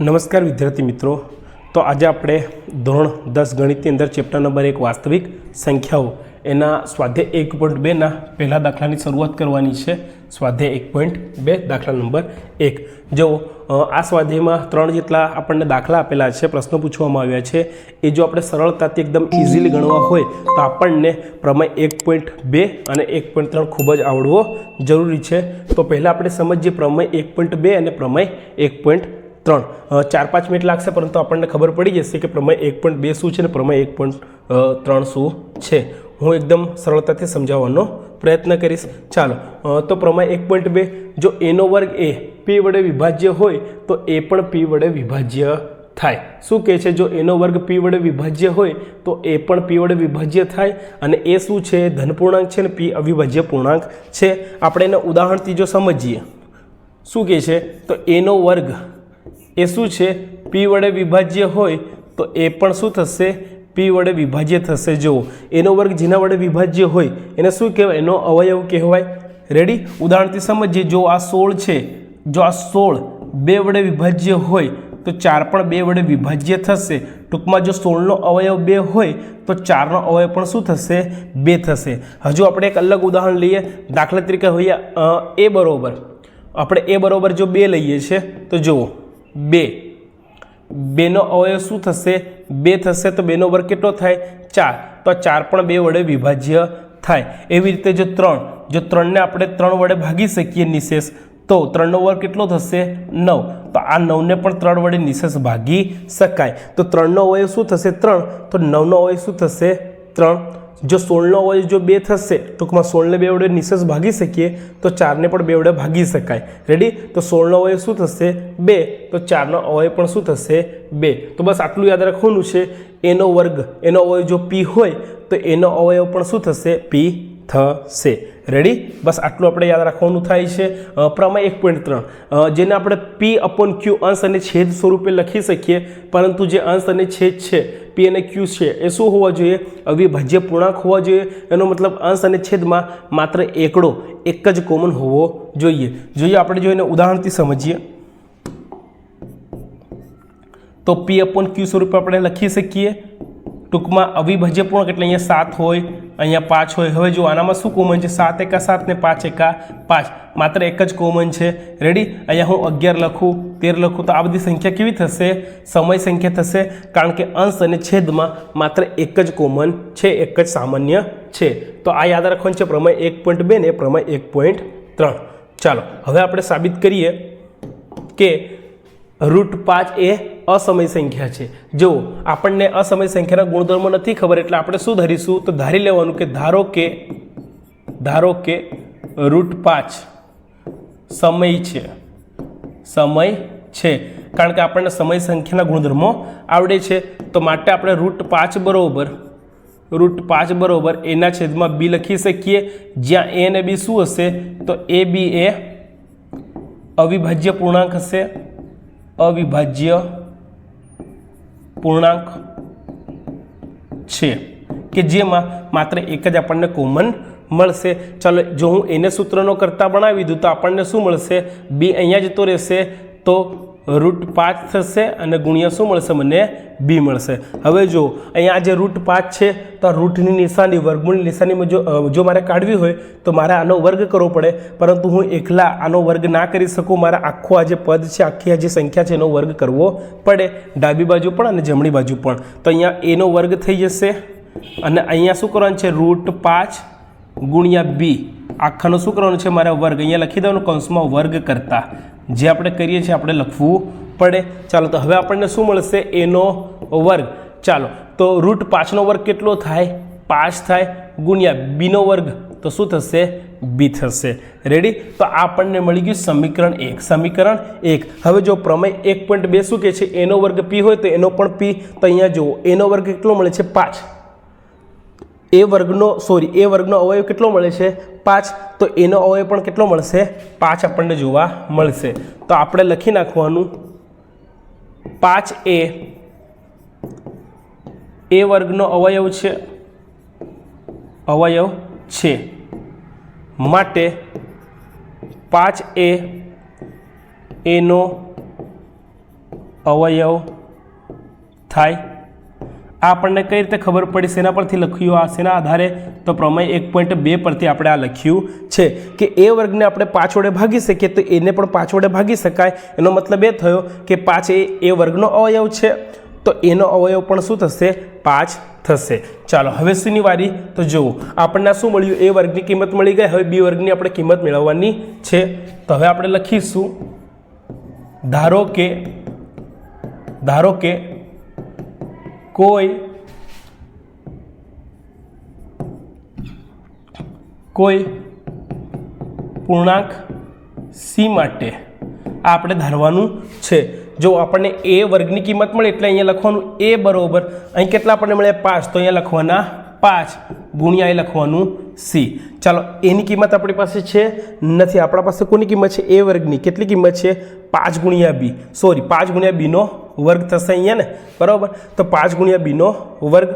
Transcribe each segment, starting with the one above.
નમસ્કાર વિદ્યાર્થી મિત્રો. તો આજે આપણે ધોરણ દસ ગણિતની અંદર ચેપ્ટર નંબર એક વાસ્તવિક સંખ્યાઓ એના સ્વાધ્યાય એક પોઈન્ટ બેના પહેલા દાખલાની શરૂઆત કરવાની છે. સ્વાધ્યાય એક પોઈન્ટ બે, દાખલા નંબર એક. જો આ સ્વાધ્યાયમાં ત્રણ જેટલા આપણને દાખલા આપેલા છે, પ્રશ્નો પૂછવામાં આવ્યા છે. એ જો આપણે સરળતાથી એકદમ ઇઝીલી ગણવા હોય, તો આપણને પ્રમેય એક પોઈન્ટ બે અને એક પોઈન્ટ ત્રણ ખૂબ જ આવડવો જરૂરી છે. તો પહેલાં આપણે સમજીએ પ્રમેય એક પોઈન્ટ બે અને પ્રમેય એક પોઈન્ટ ત્રણ. ચાર પાંચ મિનિટ લાગશે, પરંતુ આપણને ખબર પડી જશે કે પ્રમેય એક પોઈન્ટ બે શું છે અને પ્રમેય એક પોઈન્ટ ત્રણ શું છે. હું એકદમ સરળતાથી સમજાવવાનો પ્રયત્ન કરીશ. ચાલો તો પ્રમાણે એક પોઈન્ટ બે. જો એનો વર્ગ એ પી વડે વિભાજ્ય હોય, તો એ પણ પી વડે વિભાજ્ય થાય. શું કહે છે? જો એનો વર્ગ પી વડે વિભાજ્ય હોય, તો એ પણ પી વડે વિભાજ્ય થાય. અને એ શું છે? ધનપૂર્ણાંક છે ને પી અવિભાજ્ય પૂર્ણાંક છે. આપણે એને ઉદાહરણથી જો સમજીએ, શું કહે છે? તો એનો વર્ગ એ શું છે? પી વડે વિભાજ્ય હોય, તો એ પણ શું થશે? પી વડે વિભાજ્ય થશે. જુઓ, એનો વર્ગ જેના વડે વિભાજ્ય હોય, એને શું કહેવાય? એનો અવયવ કહેવાય. રેડી ઉદાહરણથી સમજીએ, જો આ સોળ છે, જો આ સોળ બે વડે વિભાજ્ય હોય, તો ચાર પણ બે વડે વિભાજ્ય થશે. ટૂંકમાં જો સોળનો અવયવ બે હોય, તો ચારનો અવયવ પણ શું થશે? બે થશે. હજુ આપણે એક અલગ ઉદાહરણ લઈએ. દાખલા તરીકે હોઈએ એ બરાબર. આપણે એ બરાબર જો બે લઈએ છીએ તો જુઓ, બે. બેનો અવયવ શું થશે? બે થશે તો બેનો વર્ગ કેટલો થાય? ચાર. તો ચાર પણ બે વડે વિભાજ્ય થાય. એવી રીતે જો ત્રણ, જો ત્રણને આપણે ત્રણ વડે ભાગી શકીએ નિશેષ, તો ત્રણનો વર્ગ કેટલો થશે? નવ. તો આ નવને પણ ત્રણ વડે નિશેષ ભાગી શકાય. તો ત્રણનો અવયવ શું થશે? ત્રણ. તો નવનો અવયવ શું થશે? ત્રણ. જો સોળનો અવયવ જો બે થશે, ટૂંકમાં સોળને બે વડે નિશેષ ભાગી શકીએ, તો ચારને પણ બે વડે ભાગી શકાય. રેડી તો સોળનો અવયવ શું થશે? બે. તો ચારનો અવયવ પણ શું થશે? બે. તો બસ આટલું યાદ રાખવાનું છે. એનો વર્ગ, એનો અવયવ જો પી હોય, તો એનો અવયવ પણ શું થશે? પી થશે રેડી બસ આટલું આપણે યાદ રાખવાનું થાય છે. પ્રમેય એક પોઈન્ટ ત્રણ. જેને આપણે પી અપોન ક્યુ અંશ અને છેદ સ્વરૂપે લખી શકીએ, પરંતુ જે અંશ અને છેદ છે પી અને ક્યુ છે, એ શું હોવા જોઈએ? અવિભાજ્ય પૂર્ણાંક હોવા જોઈએ. એનો મતલબ અંશ અને છેદમાં માત્ર એકડો, એક જ કોમન હોવો જોઈએ. જોઈએ આપણે જો એને ઉદાહરણથી સમજીએ. તો પી અપોન ક્યુ સ્વરૂપે આપણે લખી શકીએ. ટૂંકમાં અવિભાજ્ય પૂર્ણાંક એટલે અહીંયા સાત હોય, અહીંયા પાંચ હોય. હવે જો આનામાં શું કોમન છે? સાત એકા સાત ને પાંચ એકા પાંચ. માત્ર એક જ કોમન છે. રેડી અહીંયા હું અગિયાર લખું, તેર લખું, તો આ બધી સંખ્યા કેવી થશે? સમય સંખ્યા થશે, કારણ કે અંશ અને છેદમાં માત્ર એક જ કોમન છે, એક જ સામાન્ય છે. તો આ યાદ રાખવાનું છે, પ્રમેય એક પોઈન્ટ બે ને પ્રમેય એક પોઈન્ટ ત્રણ. ચાલો, હવે આપણે સાબિત કરીએ કે રૂટ પાંચ એ અસમય સંખ્યા છે. જો આપણને અસમય સંખ્યાના ગુણધર્મો નથી ખબર એટલે આપણે શું ધરીશું? તો ધારી લેવાનું કે ધારો કે ધારો કે રૂટ પાંચ સમય છે. સમય છે. કારણ કે આપણને સમય સંખ્યાના ગુણધર્મો આવડે છે. તો માટે આપણે રૂટ પાંચ બરોબર, રૂટ પાંચ બરોબર એના છેદમાં બી લખી શકીએ. જ્યાં એ અને બી શું હશે? તો એ બી એ અવિભાજ્ય પૂર્ણાંક હશે. અવિભાજ્ય પૂર્ણાંક છે, કે જેમાં માત્ર એક જ આપણને કોમન મળશે. ચાલો, જો હું એને સૂત્રનો કરતાં બનાવી દઉં તો આપણને શું મળશે? બી અહીંયા જતો રહેશે. તો રૂટ પાંચ થશે અને ગુણ્યા શું મળશે? મને બી મળશે. હવે જો, અહીંયા જે રૂટ પાંચ છે, તો આ રૂટની નિશાની, વર્ગમૂળની નિશાનીમાં જો જો મારે કાઢવી હોય, તો મારે આનો વર્ગ કરવો પડે. પરંતુ હું એકલા આનો વર્ગ ના કરી શકું. મારે આખો આ જે પદ છે, આખી આ જે સંખ્યા છે, એનો વર્ગ કરવો પડે. ડાબી બાજુ પણ અને જમણી બાજુ પણ. તો અહીંયા એનો વર્ગ થઈ જશે. અને અહીંયા શું કરવાનું છે? રૂટ પાંચ ગુણ્યા બી. આખાનો શું કરવાનું છે મારે વર્ગ? અહીંયા લખી દેવાનું, કૌંસમાં વર્ગ કરતા. જે આપણે કરીએ છીએ આપણે લખવું પડે. ચાલો, તો હવે આપણને શું મળશે? એનો વર્ગ. ચાલો, તો રૂટ પાંચનો વર્ગ કેટલો થાય? પાંચ થાય. ગુણ્યા બીનો વર્ગ, તો શું થશે? બી થશે. રેડી તો આપણને મળી ગયું સમીકરણ એક. સમીકરણ એક. હવે જો પ્રમેય એક પોઈન્ટ બે શું કહે છે? એનો વર્ગ પી હોય તો એનો પણ પી. તો અહીંયા જુઓ, એનો વર્ગ કેટલો મળે છે? પાંચ. એ વર્ગનો સોરી એ વર્ગનો અવયવ કેટલો મળે છે? પાંચ. તો એનો અવયવ પણ કેટલો મળશે? પાંચ આપણને જોવા મળશે. તો આપણે લખી નાખવાનું. પાંચ એ એ વર્ગનો અવયવ છે. અવયવ છે. માટે પાંચ એ, એનો અવયવ થાય આ આપણને કઈ રીતે ખબર પડી શેના પરથી લખ્યું આ? શેના આધારે? તો પ્રમેય એક પોઈન્ટ બે પરથી આપણે આ લખ્યું છે કે એ વર્ગને આપણે પાંચ વડે ભાગી શકીએ તો એને પણ પાંચ વડે ભાગી શકાય. એનો મતલબ એ થયો કે પાંચ એ એ વર્ગનો અવયવ છે. તો એનો અવયવ પણ શું થશે? પાંચ થશે. ચાલો, હવે શેની વારી? તો જુઓ, આપણને શું મળ્યું? એ વર્ગની કિંમત મળી ગઈ. હવે બી વર્ગની આપણે કિંમત મેળવવાની છે. તો હવે આપણે લખીશું. ધારો કે ધારો કે કોઈ કોઈ પૂર્ણાંક સી માટે આ આપણે ધારવાનું છે. જો આપણને એ વર્ગની કિંમત મળે એટલે અહીંયા લખવાનું એ બરોબર. અહીં કેટલા આપણને મળે? પાંચ. તો અહીંયા લખવાના પાંચ. ગુણ્યા એ લખવાનું સી. ચાલો, એની કિંમત આપણી પાસે છે? નથી, આપણા પાસે કોની કિંમત છે? એ વર્ગની. કેટલી કિંમત છે? પાંચ ગુણ્યા બી. સોરી, પાંચ ગુણ્યા બીનો વર્ગ થશે અહીંયા ને? બરાબર? તો પાંચ ગુણ્યા બીનો વર્ગ.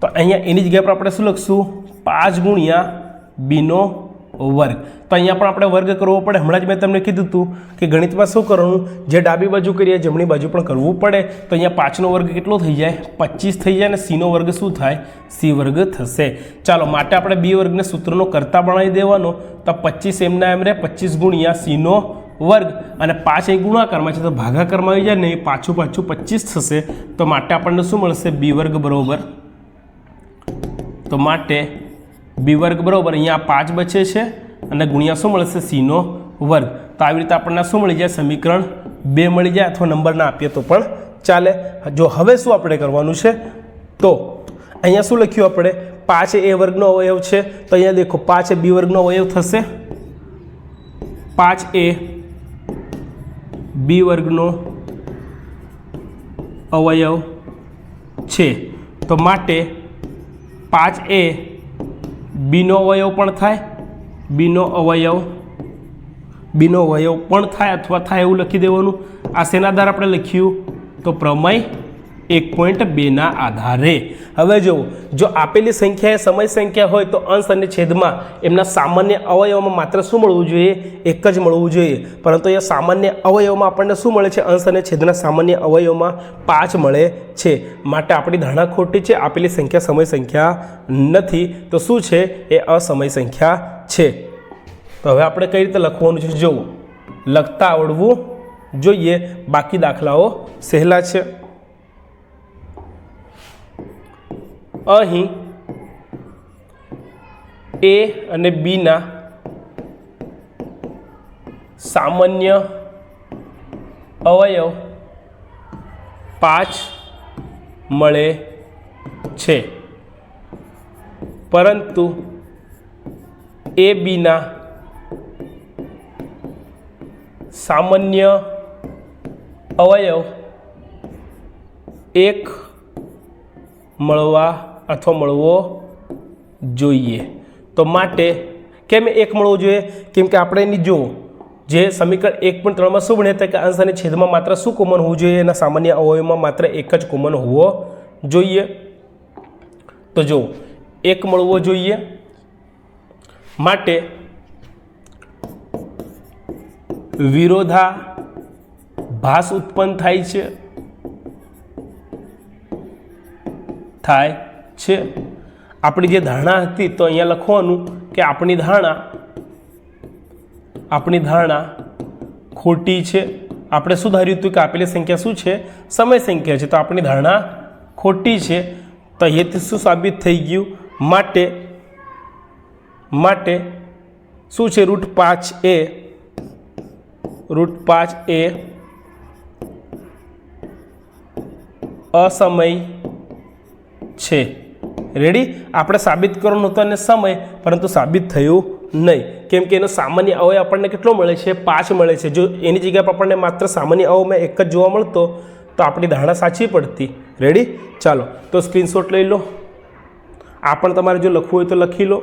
તો અહીંયા એની જગ્યા પર આપણે શું લખશું? પાંચ ગુણ્યા બીનો વર્ગ. તો અહીંયા પણ આપણે વર્ગ કરવો પડે. હમણાં જ મેં તમને કીધું હતું કે ગણિતમાં શું કરવાનું? જે ડાબી બાજુ કરીએ, જમણી બાજુ પણ કરવું પડે. તો અહીંયા પાંચનો વર્ગ કેટલો થઈ જાય? પચીસ થઈ જાય અને સીનો વર્ગ શું થાય? સી વર્ગ થશે. ચાલો, માટે આપણે બી વર્ગને સૂત્રનો કરતા બનાવી દેવાનો. તો પચીસ એમના એમ રે પચીસ ગુણ્યા સીનો વર્ગ. અને પાંચ અહીં ગુણાકારમાં છે, તો ભાગાકારમાં આવી જાય ને એ પાછું પાછું પચીસ થશે. તો માટે આપણને શું મળશે? બી વર્ગ બરોબર. તો માટે બી વર્ગ બરાબર, અહીંયા પાંચ બચે છે અને ગુણ્યા શું મળશે? સીનો વર્ગ. તો આવી રીતે આપણને શું મળી જાય? સમીકરણ બે મળી જાય અથવા નંબર ના આપીએ તો પણ ચાલે. જો હવે શું આપણે કરવાનું છે? તો અહીંયા શું લખ્યું આપણે? પાંચ એ વર્ગનો અવયવ છે. તો અહીંયા દેખો, પાંચ એ બી વર્ગનો અવયવ થશે. પાંચ એ બી વર્ગનો અવયવ છે. તો માટે પાંચ એ બીનો અવયવ પણ થાય? બીનો અવયવ બીનો અવયવ પણ થાય અથવા થાય એવું લખી દેવાનું? આ શેના દ્વારા આપણે લખ્યું? તો પ્રમેય એક પોઈન્ટ બેના આધારે. હવે જુઓ, જો આપેલી સંખ્યા એ સમય સંખ્યા હોય તો અંશ અને છેદમાં એમના સામાન્ય અવયવમાં માત્ર શું મળવું જોઈએ? એક જ મળવું જોઈએ. પરંતુ એ સામાન્ય અવયવમાં આપણને શું મળે છે? અંશ અને છેદના સામાન્ય અવયવમાં પાંચ મળે છે. માટે આપણી ધારણા ખોટી છે. આપેલી સંખ્યા સમય સંખ્યા નથી. તો શું છે? એ અસમય સંખ્યા છે. તો હવે આપણે કઈ રીતે લખવાનું છે? જોવું લખતા આવડવું જોઈએ. બાકી દાખલાઓ સહેલા છે. અહીં એ અને બીના સામાન્ય અવયવ પાંચ મળે છે. પરંતુ એ બીના સામાન્ય અવયવ એક મળવા અથવા મળવો જોઈએ. તો માટે કેમ એક મળવો જોઈએ? કેમ કે આપણે એની જો જે સમીકરણ એક પણ ત્રણમાં શું ભણ્યા હતા કે અંશ અને છેદમાં માત્ર શું કોમન હોવું જોઈએ? એના સામાન્ય અવયવમાં માત્ર એક જ કોમન હોવો જોઈએ. તો જો, એક મળવો જોઈએ. માટે વિરોધા ભાસ ઉત્પન્ન થાય છે. થાય છે. આપણી જે ધારણા હતી તો અહીંયા લખવાનું કે આપણી ધારણા આપણી ધારણા ખોટી છે. આપણે શું ધાર્યું હતું કે આપેલી સંખ્યા શું છે? સમય સંખ્યા છે. તો આપણી ધારણા ખોટી છે. તો અહીંયાથી શું સાબિત થઈ ગયું? માટે માટે શું છે? રૂટ પાંચ એ, રૂટ પાંચ એ અસમય છે. રેડી આપણે સાબિત કરવાનો હતો અને સમય, પરંતુ સાબિત થયું નહીં. કેમ કે એનો સામાન્ય અવય આપણને કેટલો મળે છે? પાંચ મળે છે. જો એની જગ્યા પર આપણને માત્ર સામાન્ય અવયમાં એક જ જોવા મળતો, તો આપણી ધારણા સાચી પડતી. રેડી ચાલો, તો સ્ક્રીનશોટ લઈ લો. આ પણ તમારે જો લખવું હોય તો લખી લો.